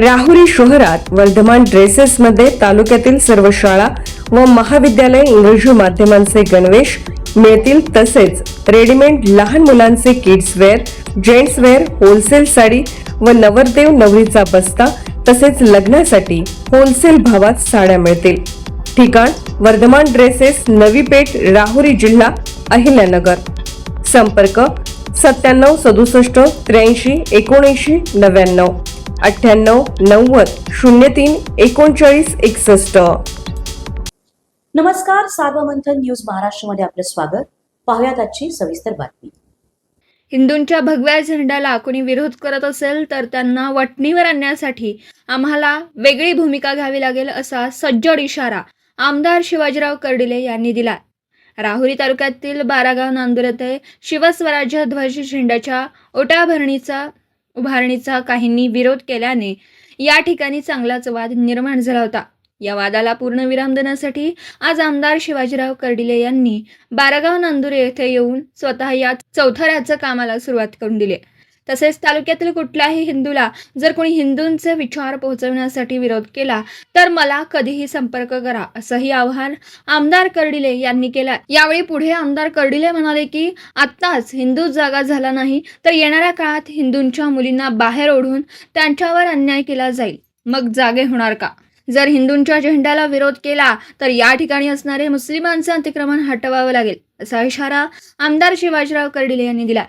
राहुरी शहरात वर्धमान ड्रेसेसमध्ये तालुक्यातील सर्व शाळा व महाविद्यालय इंग्रजी माध्यमांचे गणवेश मिळतील तसेच रेडीमेड लहान मुलांचे kids wear gents wear wholesale sari व नवरदेव नवरीचा बस्ता तसेच लग्नासाठी होलसेल भावात साड्या मिळतील. ठिकाण वर्धमान ड्रेसेस नवी पेठ राहुरी जिल्हा अहिल्यानगर. संपर्क सत्त्याण्णव सदुसष्ट त्र्याऐंशी एकोणऐंशी नव्याण्णव. अठ्ठ्याण्णव नव्वद शून्य तीन एकोणचाळीस एकसष्ट. नमस्कार सार्वमंथन न्यूज महाराष्ट्रमध्ये आपलं स्वागत. पाहुयात आजची सविस्तर बातमी. हिंदूंच्या भगव्या झेंड्याला कोणी विरोध करत असेल तर त्यांना वटणीवर आणण्यासाठी आम्हाला वेगळी भूमिका घ्यावी लागेल असा सज्जड इशारा आमदार शिवाजीराव कर्डिले यांनी दिला राहुरी तालुक्यातील बारागाव नांदूर येथे शिवस्वराज्य ध्वज झेंड्याच्या ओटाभरणीचा उभारणीचा काहींनी विरोध केल्याने या ठिकाणी चांगलाच वाद निर्माण झाला होता. या वादाला पूर्ण विराम देण्यासाठी आज आमदार शिवाजीराव कर्डिले यांनी बारागाव नांदुरे येथे येऊन स्वतः या चौथऱ्याचं कामाला सुरुवात करून दिली. तसेच तालुक्यातील कुठल्याही हिंदूला जर कोणी हिंदूंचे विचार पोहोचवण्यासाठी विरोध केला तर मला कधीही संपर्क करा असंही आवाहन आमदार कर्डिले यांनी केलं. यावेळी पुढे आमदार कर्डिले म्हणाले की आत्ताच हिंदू जागा झाला नाही तर येणाऱ्या काळात हिंदूंच्या मुलींना बाहेर ओढून त्यांच्यावर अन्याय केला जाईल. मग जागे होणार का? जर हिंदूंच्या झेंड्याला विरोध केला तर या ठिकाणी असणारे मुस्लिमांचे अतिक्रमण हटवावं लागेल असा इशारा आमदार शिवाजीराव कर्डिले यांनी दिला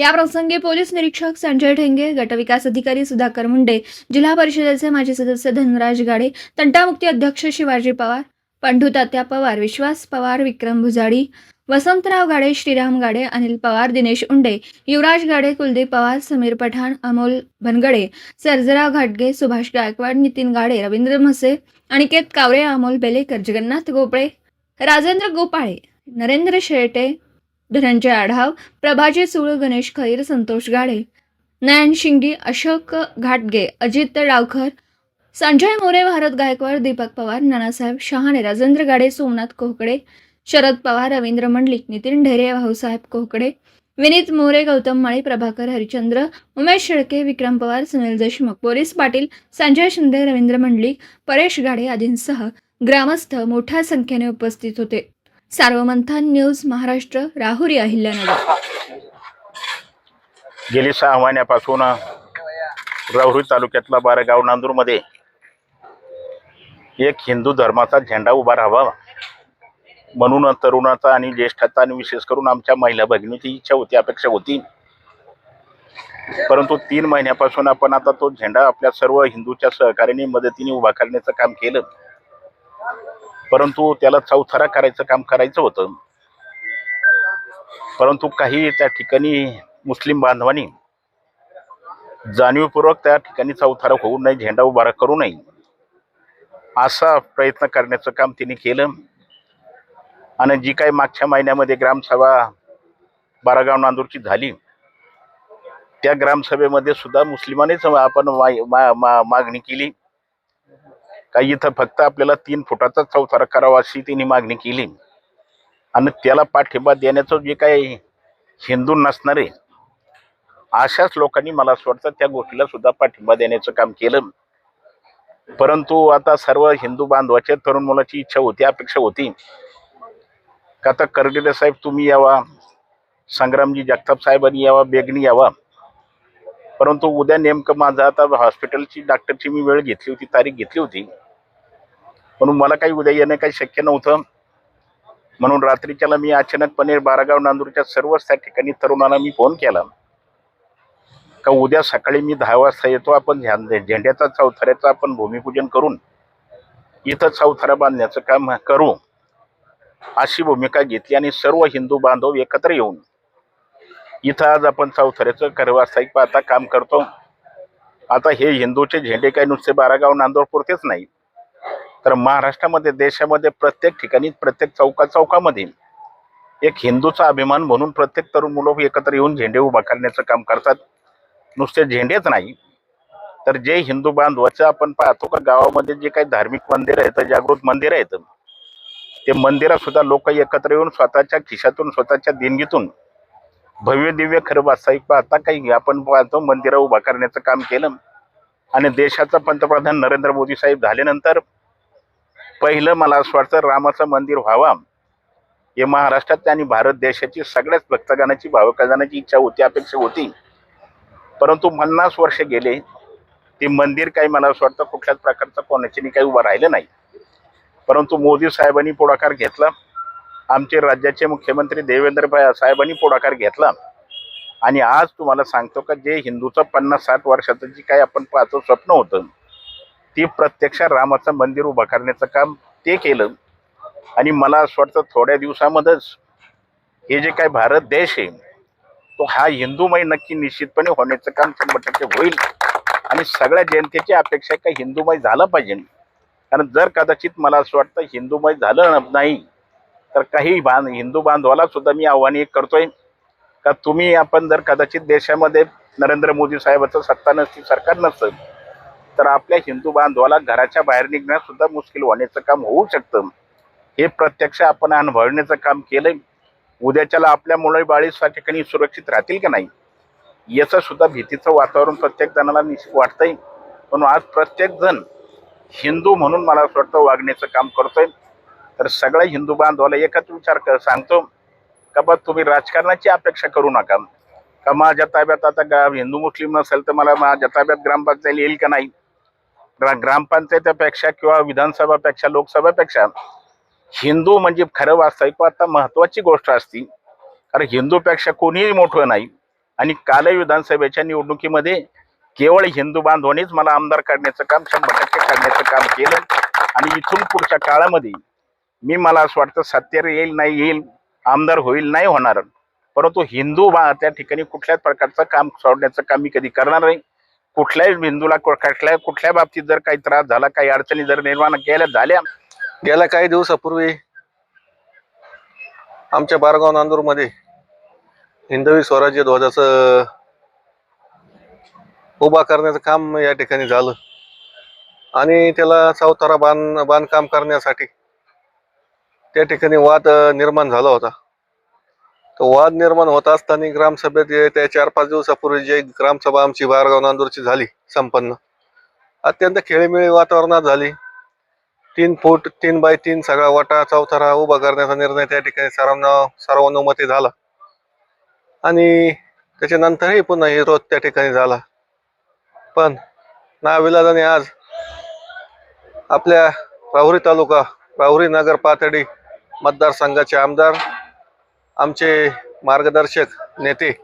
याप्रसंगी पोलीस निरीक्षक संजय ठेंगे गटविकास अधिकारी सुधाकर मुंडे जिल्हा परिषदेचे माजी सदस्य धनराज गाडे तंटामुक्ती अध्यक्ष शिवाजी पवार पंडू तात्या पवार विश्वास पवार विक्रम भुजाडी वसंतराव गाडे श्रीराम गाडे अनिल पवार दिनेश उंडे युवराज गाडे कुलदीप पवार समीर पठाण अमोल भनगडे सर्जराव घाटगे सुभाष गायकवाड नितीन गाडे रवींद्र म्हसे अनिकेत कावरे अमोल बेलेकर जगन्नाथ गोपळे राजेंद्र गोपाळे नरेंद्र शेळटे धनंजय आढाव प्रभाजी सुळ गणेश खैर संतोष गाडे नयन शिंगी अशोक घाटगे अजित डावखर संजय मोरे भारत गायकवाड दीपक पवार नानासाहेब शहाणे राजेंद्र गाडे सोमनाथ कोहकडे शरद पवार रवींद्र मंडलिक नितीन ढेरे भाऊसाहेब कोहकडे विनीत मोरे गौतम माळी प्रभाकर हरिचंद्र उमेश शेळके विक्रम पवार सुनील देशमुख बोरिस पाटील संजय शिंदे रवींद्र मंडलिक परेश गाडे आदींसह ग्रामस्थ मोठ्या संख्येने उपस्थित होते. सार्वमंथन न्यूज महाराष्ट्र राहुरी अहिल्यानगर. गेली सहा महिन्यापासून राहुरी तालुक्यातला बारागाव नांदूरमध्ये एक हिंदू धर्माचा झेंडा उभा राहावा म्हणून तरुणाचा आणि ज्येष्ठाचा आणि विशेष करून आमच्या महिला भगिनीची इच्छा होती अपेक्षा होती. परंतु तीन महिन्यापासून आपण आता तो झेंडा आपल्या सर्व हिंदूच्या सहकार्याने मदतीने उभा करण्याचं काम केलं. परंतु त्याला चौथरा करायचं काम करायचं होतं. परंतु काही त्या ठिकाणी मुस्लिम बांधवांनी जाणीवपूर्वक त्या ठिकाणी चौथारा होऊ नये झेंडा उभारा करू नये असा प्रयत्न करण्याचं काम तिने केलं. आणि जी काही मागच्या महिन्यामध्ये ग्रामसभा बारागाव नांदूरची झाली त्या ग्रामसभेमध्ये सुद्धा मुस्लिमानेच आपण मा- मा- मागणी केली. का इथं फक्त आपल्याला तीन फुटाचा चौथारा करावा अशी तिने मागणी केली. आणि त्याला पाठिंबा देण्याचं जे काही हिंदू नसणारे अशाच लोकांनी मला असं वाटतं त्या गोष्टीला सुद्धा पाठिंबा देण्याचं काम केलं. परंतु आता सर्व हिंदू बांधवाच्या तरुण मुलाची इच्छा होती अपेक्षा होती. का आता करडेले साहेब तुम्ही यावा संग्रामजी जगताप साहेबांनी यावा बेगनी यावा. परंतु उद्या नेमकं माझं आता हॉस्पिटलची डॉक्टरची मी वेळ घेतली होती तारीख घेतली होती. म्हणून मला काही उद्या येणं काही शक्य नव्हतं. म्हणून रात्रीच्याला मी अचानकपणे बारागाव नांदूरच्या सर्वच त्या ठिकाणी तरुणांना मी फोन केला. का उद्या सकाळी मी दहा वाजता येतो आपण झें- झेंड्याचा चौथऱ्याचं आपण भूमिपूजन करून इथं चौथरा बांधण्याचं काम करू. अशी भूमिका घेतली आणि सर्व हिंदू बांधव एकत्र येऊन इथं आज आपण चौथऱ्याचं करवास्थायिक पाहता काम करतो. आता हे हिंदूचे झेंडे काही नुसते बारागाव नांदूरपुरतेच नाही. तर महाराष्ट्रामध्ये देशामध्ये प्रत्येक ठिकाणी प्रत्येक चौका चौकामध्ये एक हिंदूचा अभिमान म्हणून प्रत्येक तरुण मुलं एकत्र येऊन झेंडे उभा करण्याचं काम करतात. नुसते झेंडेच नाही. तर जे हिंदू बांधवाचं आपण पाहतो का गावामध्ये जे काही धार्मिक मंदिर आहेत जागृत मंदिर आहेत ते मंदिरात सुद्धा लोक एकत्र येऊन स्वतःच्या खिशातून स्वतःच्या देणगीतून भव्य दिव्य खरं वास्तविक पाहता काही आपण पाहतो मंदिरं उभा करण्याचं काम केलं. आणि देशाचा पंतप्रधान नरेंद्र मोदी साहेब झाल्यानंतर पहिलं मला असं वाटतं रामाचं मंदिर व्हावं. हे महाराष्ट्रात आणि भारत देशाची सगळ्याच भक्तगणाची भावकगणाची इच्छा होती अपेक्षा होती. परंतु पन्नास वर्ष गेले ते मंदिर काही मला असं वाटतं कुठल्याच प्रकारचं कोणाच्यानी काही उभं राहिलं नाही. परंतु मोदी साहेबांनी पुढाकार घेतला. आमचे राज्याचे मुख्यमंत्री देवेंद्र साहेबांनी पुढाकार घेतला. आणि आज तुम्हाला सांगतो का जे हिंदूचं पन्नास साठ वर्षाचं जे काही आपण पाहतो स्वप्न होतं ती प्रत्यक्ष रामाचं मंदिर उभं करण्याचं काम ते केलं. आणि मला असं वाटतं थोड्या दिवसामध्येच हे जे काय भारत देश आहे तो हा हिंदूमय नक्की निश्चितपणे होण्याचं काम शंभर टक्के होईल. आणि सगळ्या जनतेची अपेक्षा आहे का हिंदूमय झालं पाहिजे. कारण जर कदाचित मला असं वाटतं हिंदूमय झालं नाही तर काही बांध हिंदू बांधवाला सुद्धा मी आव्हान एक करतोय. का तुम्ही आपण जर कदाचित देशामध्ये नरेंद्र मोदी साहेबाचं सत्ता नसती सरकार नसतं तर आपल्या हिंदू बांधवाला घराच्या बाहेर निघण्यासुद्धा मुश्किल होण्याचं काम होऊ शकतं. हे प्रत्यक्ष आपण अनुभवण्याचं काम केलंय. उद्याच्याला आपल्या मुळे बाळीस ठिकाणी सुरक्षित राहतील का नाही? याचं सुद्धा भीतीचं वातावरण प्रत्येक जणाला निश्चित वाटतंय. पण आज प्रत्येक जण हिंदू म्हणून मला असं वाटतं वागण्याचं काम करतोय. तर सगळ्या हिंदू बांधवाला एकच विचार कर सांगतो. का बा तुम्ही राजकारणाची अपेक्षा करू नका. का माझ्या ताब्यात आता हिंदू मुस्लिम नसेल तर मला माझ्या ताब्यात ग्रामपंचायत येईल का नाही? ग्रामपंचायतीपेक्षा किंवा विधानसभापेक्षा लोकसभापेक्षा हिंदू म्हणजे खरं वास्तविक आता महत्वाची गोष्ट असती. कारण हिंदूपेक्षा कोणीही मोठं नाही. आणि काल विधानसभेच्या निवडणुकीमध्ये केवळ हिंदू बांधवांनीच मला आमदार काढण्याचं काम शंभर टक्के काढण्याचं काम केलं. आणि इथून पुढच्या काळामध्ये मी मला असं वाटतं सत्तेवर येईल नाही येईल आमदार होईल नाही होणार. परंतु हिंदू बा त्या ठिकाणी कुठल्याच प्रकारचं काम सोडण्याचं काम मी कधी करणार नाही. कुठल्याही बिंदूला कुठल्या कुठल्या बाबतीत जर काही त्रास झाला काही अडचणी जर निर्माण केल्या झाल्या. गेल्या काही दिवसापूर्वी आमच्या बारगाव नांदूरमध्ये हिंदवी स्वराज्य ध्वजाचं उभा करण्याचं काम या ठिकाणी झालं. आणि त्याला चौतारा बांध बांधकाम करण्यासाठी त्या ठिकाणी वाद निर्माण झाला होता. तो वाद निर्माण होत असताना ग्रामसभेत ये- त्या चार पाच दिवसापूर्वी जे ग्रामसभा आमची बारगाव नांदूरची झाली संपन्न अत्यंत खेळीमेळी वातावरणात झाली. तीन फूट तीन बाय तीन सगळा वाटा चौथरा उभा करण्याचा निर्णय त्या ठिकाणी सर्वांना सर्वानुमते झाला. आणि त्याच्यानंतरही पुन्हा विरोध त्या ठिकाणी झाला. पण नाविलाजाने आज आपल्या राहुरी तालुका राहुरी नगर पातळी मतदारसंघाचे आमदार आमचे मार्गदर्शक नेते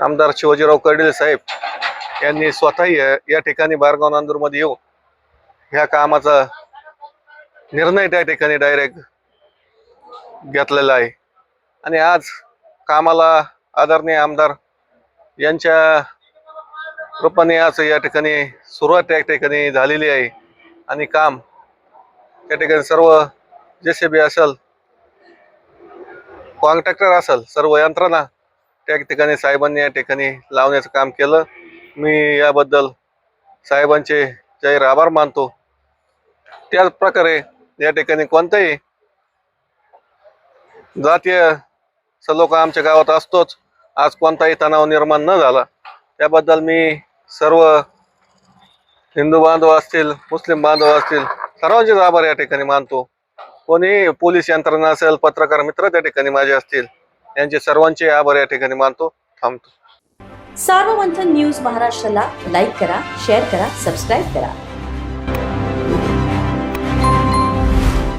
आमदार शिवाजीराव कर्डिले साहेब यांनी स्वतःही या- या ठिकाणी बारगाव नांदूरमध्ये येऊन ह्या कामाचा निर्णय त्या ठिकाणी डायरेक्ट घेतलेला आहे. आणि आज कामाला आदरणीय आमदार यांच्या रूपाने आज या ठिकाणी सुरुवात त्या ठिकाणी झालेली आहे. आणि काम त्या ठिकाणी सर्व जे सी बी असेल कॉन्ट्रॅक्टर असेल सर्व यंत्रणा त्या ठिकाणी साहेबांनी या ठिकाणी लावण्याचं काम केलं. मी याबद्दल साहेबांचे जाहीर आभार मानतो. त्याच प्रकारे या ठिकाणी कोणताही जातीय सलोखा आमच्या गावात असतोच. आज कोणताही तणाव निर्माण न झाला. त्याबद्दल मी सर्व हिंदू बांधव असतील मुस्लिम बांधव असतील सर्वांचेच आभार या ठिकाणी मानतो. कोणी पोलीस यंत्रणा असेल पत्रकार मित्र त्या ठिकाणी माझे असतील यांचे सर्वांचे आभार या ठिकाणी मानतो थांबतो. सार्वमंथन न्यूज महाराष्ट्राला लाईक करा शेअर करा सबस्क्राईब करा.